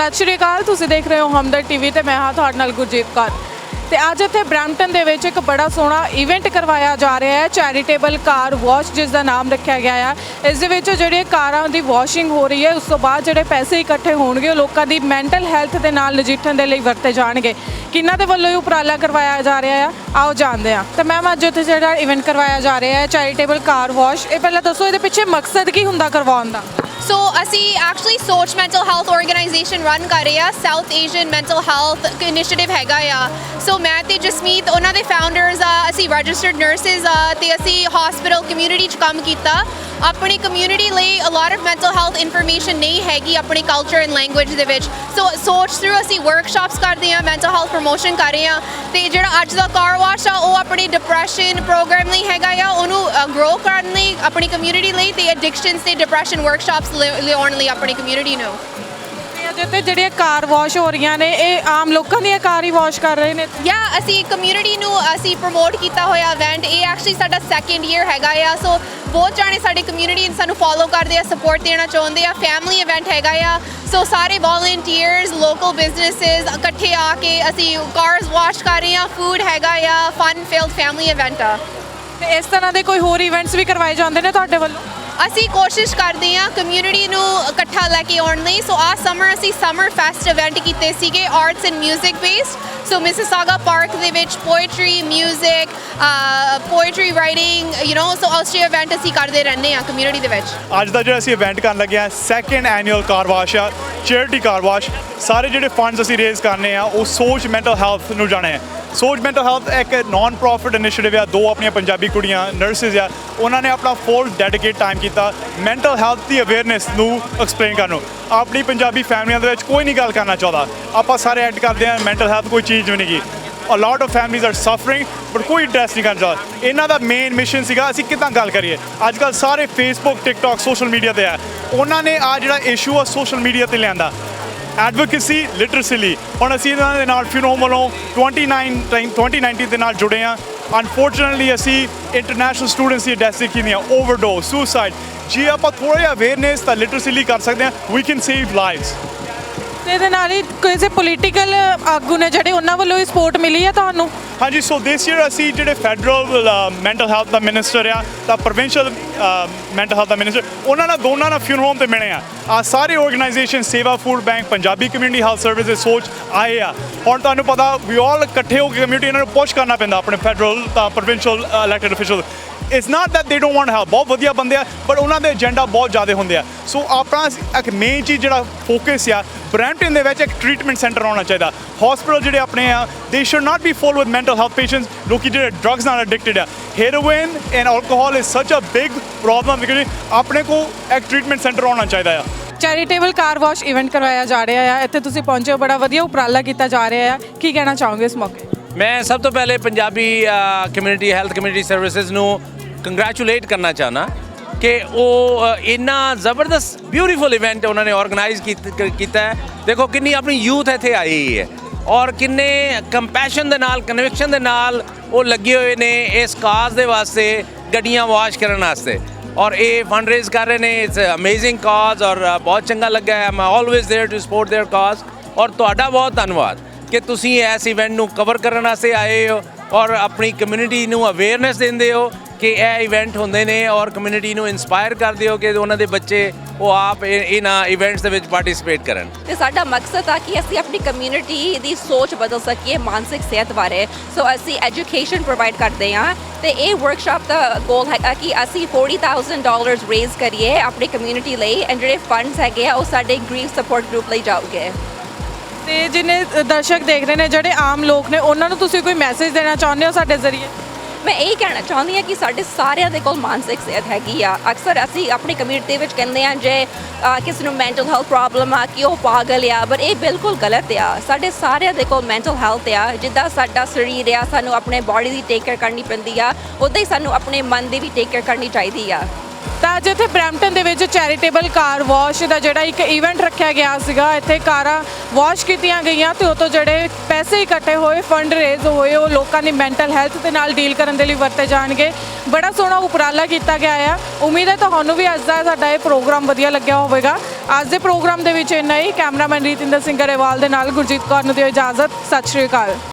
ਸਤਿ ਸ਼੍ਰੀ ਅਕਾਲ, ਤੁਸੀਂ ਦੇਖ ਰਹੇ ਹੋ ਹਮਦਰ ਟੀਵੀ ਤੇ ਮੈਂ ਹਾਂ ਤੁਹਾਡੇ ਨਾਲ ਗੁਰਜੀਤ ਕੌਰ। ਤੇ ਅੱਜ ਇੱਥੇ ਬ੍ਰੈਂਪਟਨ ਦੇ ਵਿੱਚ ਇੱਕ ਬੜਾ ਸੋਹਣਾ ਇਵੈਂਟ ਕਰਵਾਇਆ ਜਾ ਰਿਹਾ ਹੈ ਚੈਰੀਟੇਬਲ ਕਾਰ ਵਾਸ਼ ਜਿਸ ਦਾ ਨਾਮ ਰੱਖਿਆ ਗਿਆ ਹੈ ਇਸ ਦੇ ਵਿੱਚ ਜਿਹੜੀਆਂ ਕਾਰਾਂ ਦੀ ਵਾਸ਼ਿੰਗ ਹੋ ਰਹੀ ਹੈ, ਉਸ ਤੋਂ ਬਾਅਦ ਜਿਹੜੇ ਪੈਸੇ ਇਕੱਠੇ ਹੋਣਗੇ, ਉਹ ਲੋਕਾਂ ਦੀ ਮੈਂਟਲ ਹੈਲਥ ਦੇ ਨਾਲ ਨਜਿੱਠਣ ਦੇ ਲਈ ਵਰਤੇ ਜਾਣਗੇ। ਕਿਹਨਾਂ ਦੇ ਵੱਲੋਂ ਇਹ ਉਪਰਾਲਾ ਕਰਵਾਇਆ ਜਾ ਰਿਹਾ ਹੈ ਆਓ ਜਾਣਦੇ ਹਾਂ। ਤੇ ਮੈਮ ਅੱਜ ਉੱਥੇ ਜਿਹੜਾ ਇਵੈਂਟ ਕਰਵਾਇਆ ਜਾ ਰਿਹਾ ਹੈ ਚੈਰੀਟੇਬਲ ਕਾਰ ਵਾਸ਼ ਇਹ ਪਹਿਲਾਂ ਦੱਸੋ, ਇਹਦੇ ਪਿੱਛੇ ਮਕਸਦ ਕੀ ਹੁੰਦਾ ਕਰਵਾਉਣ ਦਾ? ਸੋ ਅਸੀਂ ਐਕਚੁਅਲੀ ਸੋਚ ਮੈਂਟਲ ਹੈਲਥ ਆਰਗੇਨਾਈਜੇਸ਼ਨ ਰਨ ਕਰ ਰਹੇ ਆ South Asian mental health initiative ਹੈਗਾ ਆ ਸੋ ਮੈਂ ਤੇ ਜਸਮੀਤ ਉਹਨਾਂ ਦੇ ਫਾਊਂਡਰਸ ਆ ਅਸੀਂ ਰਜਿਸਟਰਡ ਨਰਸਿਸ ਆ ਤੇ ਅਸੀਂ ਹਸਪੀਟਲ ਕਮਿਊਨਿਟੀ 'ਚ ਕੰਮ ਕੀਤਾ ਆਪਣੀ ਕਮਿਊਨਿਟੀ ਲਈ a lot of mental health information ਨਹੀਂ ਹੈਗੀ ਆਪਣੇ ਕਲਚਰ ਐਂਡ ਲੈਂਗੁਏਜ ਦੇ ਵਿੱਚ ਸੋ ਸੋਚ ਥਰੂ ਅਸੀਂ ਵਰਕਸ਼ਾਪਸ ਕਰਦੇ ਆ ਮੈਂਟਲ ਹੈਲਥ ਪ੍ਰੋਮੋਸ਼ਨ ਕਰ ਰਹੇ ਆ ਤੇ ਜਿਹੜਾ ਅੱਜ ਦਾ ਕਾਰ ਵਾਸ਼ ਆ ਉਹ ਆਪਣੀ ਡਿਪਰੈਸ਼ਨ ਪ੍ਰੋਗਰਾਮ ਲਈ ਹੈਗਾ ਆ, ਉਹਨੂੰ ਗਰੋ ਕਰਨ ਲਈ, ਆਪਣੀ ਕਮਿਊਨਿਟੀ ਲਈ ਤੇ ਐਡਿਕਸ਼ਨਸ ਤੇ ਡਿਪਰੈਸ਼ਨ ਵਰਕਸ਼ਾਪਸ ਲਿਆਉਣ ਲਈ ਆਪਣੀ ਕਮਿਊਨਿਟੀ ਨੂੰ। ਤੇ ਅਜੇ ਤੇ ਜਿਹੜੀਆਂ ਕਾਰ ਵਾਸ਼ ਹੋ ਰਹੀਆਂ ਨੇ ਇਹ ਆਮ ਲੋਕਾਂ ਦੀਆਂ ਕਾਰ ਹੀ ਵਾਸ਼ ਕਰ ਰਹੇ ਨੇ? ਯਾ ਅਸੀਂ ਕਮਿਊਨਿਟੀ ਨੂੰ ਅਸੀਂ ਪ੍ਰਮੋਟ ਕੀਤਾ ਹੋਇਆ ਇਵੈਂਟ ਇਹ ਐਕਚੁਅਲੀ ਸਾਡਾ ਸੈਕੰਡ ਈਅਰ ਹੈਗਾ ਆ ਸੋ ਬਹੁਤ ਜਾਣੇ ਸਾਡੇ ਕਮਿਊਨਿਟੀ ਸਾਨੂੰ ਫੋਲੋ ਕਰਦੇ ਆ ਸਪੋਰਟ ਦੇਣਾ ਚਾਹੁੰਦੇ ਆ ਫੈਮਿਲੀ ਇਵੈਂਟ ਹੈਗਾ ਆ ਸੋ ਸਾਰੇ ਵੋਲੰਟੀਅਰਸ ਲੋਕਲ ਬਿਜ਼ਨੈਸਸ ਇਕੱਠੇ ਆ ਕੇ ਅਸੀਂ ਕਾਰਸ ਵਾਸ਼ ਕਰ ਰਹੇ ਆ ਫੂਡ ਹੈਗਾ ਆ ਫਨ ਫਿਲਡ ਫੈਮਿਲੀ ਇਵੈਂਟ ਆ। ਤੇ ਇਸ ਤਰ੍ਹਾਂ ਦੇ ਕੋਈ ਹੋਰ ਇਵੈਂਟਸ ਵੀ ਕਰਵਾਏ ਜਾਂਦੇ ਨੇ ਤੁਹਾਡੇ ਵੱਲੋਂ? ਅਸੀਂ ਕੋਸ਼ਿਸ਼ ਕਰਦੇ ਹਾਂ ਕਮਿਊਨਿਟੀ ਨੂੰ ਇਕੱਠਾ ਲੈ ਕੇ ਆਉਣ ਲਈ ਸੋ ਆ ਸਮਰ ਅਸੀਂ ਸਮਰ ਫੈਸਟ ਇਵੈਂਟ ਕੀਤੇ ਸੀਗੇ arts and 뮤직 based so Mississauga park ਦੇ ਵਿੱਚ poetry 뮤직 poetry writing you know so Austria event ਅਸੀਂ ਕਰਦੇ ਰਹਿੰਦੇ ਹਾਂ ਕਮਿਊਨਿਟੀ ਦੇ ਵਿੱਚ ਅੱਜ ਦਾ ਜਿਹੜਾ ਅਸੀਂ ਇਵੈਂਟ ਕਰਨ ਲੱਗੇ ਆ ਸੈਕੰਡ ਐਨੂਅਲ ਕਾਰ ਵਾਸ਼ ਆ ਚੈਰਿਟੀ ਕਾਰ ਵਾਸ਼ ਸਾਰੇ ਜਿਹੜੇ ਫੰਡਸ ਅਸੀਂ ਰੇਜ਼ ਕਰਨੇ ਆ ਉਹ ਸੋਚ ਮੈਂਟਲ ਹੈਲਥ ਨੂੰ ਜਾਣੇ ਆ ਸੋਚ ਮੈਂਟਲ ਹੈਲਥ ਇੱਕ ਨਾਨ ਪ੍ਰੋਫਿਟ ਇਨੀਸ਼ੀਏਟਿਵ ਆ, ਦੋ ਆਪਣੀਆਂ ਪੰਜਾਬੀ ਕੁੜੀਆਂ ਨਰਸਿਸ ਆ, ਉਹਨਾਂ ਨੇ ਆਪਣਾ ਫੁੱਲ ਡੈਡੀਕੇਟ ਟਾਈਮ ਕੀਤਾ ਮੈਂਟਲ ਹੈਲਥ ਦੀ ਅਵੇਅਰਨੈਸ ਨੂੰ ਐਕਸਪਲੇਨ ਕਰਨ ਨੂੰ। ਆਪਣੀ ਪੰਜਾਬੀ ਫੈਮਲੀਆਂ ਦੇ ਵਿੱਚ ਕੋਈ ਨਹੀਂ ਗੱਲ ਕਰਨਾ ਚਾਹੁੰਦਾ। ਆਪਾਂ ਸਾਰੇ ਐਡ ਕਰਦੇ ਆ ਮੈਂਟਲ ਹੈਲਥ ਕੋਈ ਚੀਜ਼ ਵੀ ਨਹੀਂ ਗੀ। A lot of families are suffering, but ਕੋਈ ਐਡਰੈਸ ਨਹੀਂ ਕਰਦਾ ਇਹਨਾਂ ਦਾ ਮੇਨ ਮਿਸ਼ਨ ਸੀਗਾ, ਅਸੀਂ ਕਿਦਾਂ ਗੱਲ ਕਰੀਏ? ਅੱਜ ਕੱਲ ਸਾਰੇ ਫੇਸਬੁੱਕ ਟਿਕਟੌਕ ਸੋਸ਼ਲ ਮੀਡੀਆ ਤੇ ਆ। ਉਹਨਾਂ ਨੇ ਆ ਜਿਹੜਾ ਇਸ਼ੂ ਆ ਸੋਸ਼ਲ ਮੀਡੀਆ ਤੇ ਲਿਆਂਦਾ। ਐਡਵੋਕੇਸੀ ਲਿਟਰੇਸੀ ਹੁਣ ਅਸੀਂ ਇਹਨਾਂ ਦੇ ਨਾਲ ਫਿਨੋ ਵੱਲੋਂ 29 2019 ਦੇ ਨਾਲ ਜੁੜੇ ਆ ਅਨਫੋਰਚੂਨਟਲੀ ਅਸੀਂ ਇੰਟਰਨੈਸ਼ਨਲ ਸਟੂਡੈਂਟਸ ਦੀ ਡੈਥ ਕੀਤੀਆਂ ਓਵਰਡੋਸ ਸੁਸਾਈਡ ਜੇ ਆਪਾਂ ਥੋੜਾ ਜਿਹਾ ਅਵੇਅਰਨੈਸ ਤਾਂ ਲਿਟਰੇਸੀ ਕਰ ਸਕਦੇ ਹਾਂ। ਵੀ ਕੈਨ ਸੇਵ ਲਾਈਵਸ ਤੇ ਇਹਦੇ ਨਾਲ ਹੀ ਕਿਸੇ ਪੋਲੀਟੀਕਲ ਆਗੂ ਨੇ ਜਿਹੜੇ ਉਹਨਾਂ ਵੱਲੋਂ ਹੀ ਸਪੋਰਟ ਮਿਲੀ ਹੈ ਤੁਹਾਨੂੰ? ਹਾਂਜੀ ਸੋ ਦਿਸ ਈਅਰ ਅਸੀਂ ਜਿਹੜੇ ਫੈਡਰਲ ਮੈਂਟਲ ਹੈਲਥ ਦਾ ਮਿਨਿਸਟਰ ਆ, ਤਾਂ ਪ੍ਰੋਵਿੰਸ਼ੀਅਲ ਮੈਂਟਲ ਹੈਲਥ ਦਾ ਮਿਨਿਸਟਰ ਉਹਨਾਂ ਨਾਲ ਦੋਨਾਂ ਨਾਲ ਫਿਊਨ ਹੋਮ ਤੇ ਮਿਲੇ ਆ। ਆ ਸਾਰੇ organization Seva food bank Punjabi community health services ਸੋਚ ਆਏ ਆ। ਹੁਣ ਤੁਹਾਨੂੰ ਪਤਾ ਵੀ ਆਲ ਇਕੱਠੇ ਹੋ ਕੇ ਕਮਿਊਨਿਟੀ ਇਹਨਾਂ ਨੂੰ ਪੁਸ਼ ਕਰਨਾ ਪੈਂਦਾ, ਆਪਣੇ ਫੈਡਰਲ ਤਾਂ provincial elected official it's not that they don't want help ਬਹੁਤ ਵਧੀਆ ਬੰਦੇ ਆ ਪਰ ਉਹਨਾਂ ਦੇ ਏਜੰਡਾ ਬਹੁਤ ਜ਼ਿਆਦਾ ਹੁੰਦੇ ਆ। ਸੋ ਆਪਣਾ ਇੱਕ ਮੇਨ ਚੀਜ਼ ਜਿਹੜਾ ਫੋਕਸ ਆ ਬ੍ਰੈਂਪਟਨ ਦੇ ਵਿੱਚ ਇੱਕ ਟ੍ਰੀਟਮੈਂਟ ਸੈਂਟਰ ਹੋਣਾ ਚਾਹੀਦਾ। ਹਸਪੀਟਲ ਜਿਹੜੇ ਆਪਣੇ ਆ they should not be full with mental health patients ਲੋਕੀ ਜਿਹੜੇ ਡਰੱਗਸ ਨਾਲ ਐਡਿਕਟਡ ਆ ਹੈਰੋਇਨ ਐਂਡ ਐਲਕੋਹਲ ਇਜ਼ ਸੱਚ ਅ ਬਿਗ ਪ੍ਰੋਬਲਮ ਬਿਕਾਜ਼ ਆਪਣੇ ਕੋ ਇੱਕ ਟ੍ਰੀਟਮੈਂਟ ਸੈਂਟਰ ਹੋਣਾ ਚਾਹੀਦਾ ਆ। ਚੈਰੀਟੇਬਲ ਕਾਰ ਵਾਸ਼ ਇਵੈਂਟ ਕਰਵਾਇਆ ਜਾ ਰਿਹਾ ਹੈ ਇੱਥੇ ਤੁਸੀਂ ਪਹੁੰਚੇ ਹੋ ਬੜਾ ਵਧੀਆ ਉਪਰਾਲਾ ਕੀਤਾ ਜਾ ਰਿਹਾ ਹੈ ਕੀ ਕਹਿਣਾ ਚਾਹੋਗੇ ਇਸ ਮੌਕੇ? ਮੈਂ ਸਭ ਤੋਂ ਪਹਿਲੇ Punjabi community health community services ਨੂੰ ਕੰਗ੍ਰੈਚੁਲੇਟ ਕਰਨਾ ਚਾਹਨਾ ਕਿ ਉਹ ਅ, ਇੰਨਾ ਜ਼ਬਰਦਸਤ ਬਿਊਟੀਫੁਲ ਇਵੈਂਟ ਉਹਨਾਂ ਨੇ ਆਰਗੇਨਾਈਜ਼ ਕੀਤਾ ਹੈ ਦੇਖੋ ਕਿੰਨੀ ਆਪਣੀ ਯੂਥ ਇੱਥੇ ਆਈ ਹੋਈ ਹੈ ਔਰ ਕਿੰਨੇ ਕੰਪੈਸ਼ਨ ਦੇ ਨਾਲ ਕਨਵਿਕਸ਼ਨ ਦੇ ਨਾਲ ਉਹ ਲੱਗੇ ਹੋਏ ਨੇ ਇਸ ਕਾਜ਼ ਦੇ ਵਾਸਤੇ ਗੱਡੀਆਂ ਵਾਸ਼ ਕਰਨ ਵਾਸਤੇ ਔਰ ਇਹ ਫੰਡ ਰੇਜ਼ ਕਰ ਰਹੇ ਨੇ ਇਟਸ ਅਮੇਜ਼ਿੰਗ ਕਾਜ਼ ਔਰ ਅ, ਬਹੁਤ ਚੰਗਾ ਲੱਗਾ ਹੈ ਮੈਂ always there to support their cause ਔਰ ਤੁਹਾਡਾ ਬਹੁਤ ਧੰਨਵਾਦ ਕਿ ਤੁਸੀਂ ਇਸ ਇਵੈਂਟ ਨੂੰ ਕਵਰ ਕਰਨ ਵਾਸਤੇ ਆਏ ਹੋ ਔਰ ਆਪਣੀ ਕਮਿਊਨਿਟੀ ਨੂੰ ਅਵੇਅਰਨੈਸ ਦਿੰਦੇ ਹੋ ਕਿ ਇਹ ਇਵੈਂਟ ਹੁੰਦੇ ਨੇ ਔਰ ਕਮਿਊਨਿਟੀ ਨੂੰ ਇਨਸਪਾਇਰ ਕਰਦੇ ਹੋ ਕਿ ਉਹਨਾਂ ਦੇ ਬੱਚੇ ਉਹ ਆਪ ਇਹਨਾਂ ਇਵੈਂਟਸ ਦੇ ਵਿੱਚ ਪਾਰਟਿਸਿਪੇਟ ਕਰਨ। ਤੇ ਸਾਡਾ ਮਕਸਦ ਆ ਕਿ ਅਸੀਂ ਆਪਣੀ ਕਮਿਊਨਿਟੀ ਦੀ ਸੋਚ ਬਦਲ ਸਕੀਏ ਮਾਨਸਿਕ ਸਿਹਤ ਬਾਰੇ। ਸੋ ਅਸੀਂ ਐਜੂਕੇਸ਼ਨ ਪ੍ਰੋਵਾਈਡ ਕਰਦੇ ਹਾਂ ਤੇ ਇਹ ਵਰਕਸ਼ਾਪ ਦਾ ਗੋਲ ਹੈਗਾ ਕਿ ਅਸੀਂ 40000 ਡਾਲਰਸ ਰੇਜ਼ ਕਰੀਏ ਆਪਣੀ ਕਮਿਊਨਿਟੀ ਲਈ ਐਂਡ ਜਿਹੜੇ ਫੰਡਸ ਹੈਗੇ ਆ ਉਹ ਸਾਡੇ ਗਰੀਬ ਸਪੋਰਟ ਗਰੁੱਪ ਲਈ ਜਾਊਗੇ। ਤੇ ਜਿਨੇ ਦਰਸ਼ਕ ਦੇਖ ਰਹੇ ਨੇ, ਜਿਹੜੇ ਆਮ ਲੋਕ ਨੇ, ਉਹਨਾਂ ਨੂੰ ਤੁਸੀਂ ਕੋਈ ਮੈਸੇਜ ਦੇਣਾ ਚਾਹੁੰਦੇ ਹੋ ਸਾਡੇ ਜ਼ਰੀਏ? ਮੈਂ ਇਹ ਕਹਿਣਾ ਚਾਹੁੰਦੀ ਹਾਂ ਕਿ ਸਾਡੇ ਸਾਰਿਆਂ ਦੇ ਕੋਲ ਮਾਨਸਿਕ ਸਿਹਤ ਹੈਗੀ ਆ। ਅਕਸਰ ਅਸੀਂ ਆਪਣੀ ਕਮਿਊਨਿਟੀ ਵਿੱਚ ਕਹਿੰਦੇ ਆ ਜੇ ਕਿਸੇ ਨੂੰ ਮੈਂਟਲ ਹੈਲਥ ਪ੍ਰੋਬਲਮ ਆ, ਕਿ ਉਹ ਪਾਗਲ ਆ, ਪਰ ਇਹ ਬਿਲਕੁਲ ਗਲਤ ਆ। ਸਾਡੇ ਸਾਰਿਆਂ ਦੇ ਕੋਲ ਮੈਂਟਲ ਹੈਲਥ ਆ। ਜਿੱਦਾਂ ਸਾਡਾ ਸਰੀਰ ਆ, ਸਾਨੂੰ ਆਪਣੇ ਬਾਡੀ ਦੀ ਟੇਕ ਕੇਅਰ ਕਰਨੀ ਪੈਂਦੀ ਆ, ਉਦਾਂ ਹੀ ਸਾਨੂੰ ਆਪਣੇ ਮਨ ਦੀ ਵੀ ਟੇਕ ਕੇਅਰ ਕਰਨੀ ਚਾਹੀਦੀ ਆ। ਤਾਂ ਅੱਜ ਇੱਥੇ ਬ੍ਰੈਂਪਟਨ ਦੇ ਵਿੱਚ ਚੈਰੀਟੇਬਲ ਕਾਰ ਵਾਸ਼ ਦਾ ਜਿਹੜਾ ਇੱਕ ਇਵੈਂਟ ਰੱਖਿਆ ਗਿਆ ਸੀਗਾ, ਇੱਥੇ ਕਾਰਾਂ ਵਾਸ਼ ਕੀਤੀਆਂ ਗਈਆਂ ਤੇ ਉਹ ਤੋਂ ਜਿਹੜੇ ਪੈਸੇ ਇਕੱਠੇ ਹੋਏ ਫੰਡ ਰੇਜ਼ ਹੋਏ, ਉਹ ਲੋਕਾਂ ਦੀ ਮੈਂਟਲ ਹੈਲਥ ਦੇ ਨਾਲ ਡੀਲ ਕਰਨ ਦੇ ਲਈ ਵਰਤੇ ਜਾਣਗੇ। ਬੜਾ ਸੋਹਣਾ ਉਪਰਾਲਾ ਕੀਤਾ ਗਿਆ ਆ। ਉਮੀਦ ਹੈ ਤੁਹਾਨੂੰ ਵੀ ਅੱਜ ਦਾ ਸਾਡਾ ਇਹ ਪ੍ਰੋਗਰਾਮ ਵਧੀਆ ਲੱਗਿਆ ਹੋਵੇਗਾ। ਅੱਜ ਦੇ ਪ੍ਰੋਗਰਾਮ ਦੇ ਵਿੱਚ ਇੰਨਾ ਹੀ। ਕੈਮਰਾਮੈਨ ਰੀਤਿੰਦਰ ਸਿੰਘ ਗਰੇਵਾਲ ਦੇ ਨਾਲ ਗੁਰਜੀਤ ਕੌਰ ਨੂੰ ਦਿਓ ਇਜਾਜ਼ਤ। ਸਤਿ ਸ਼੍ਰੀ ਅਕਾਲ।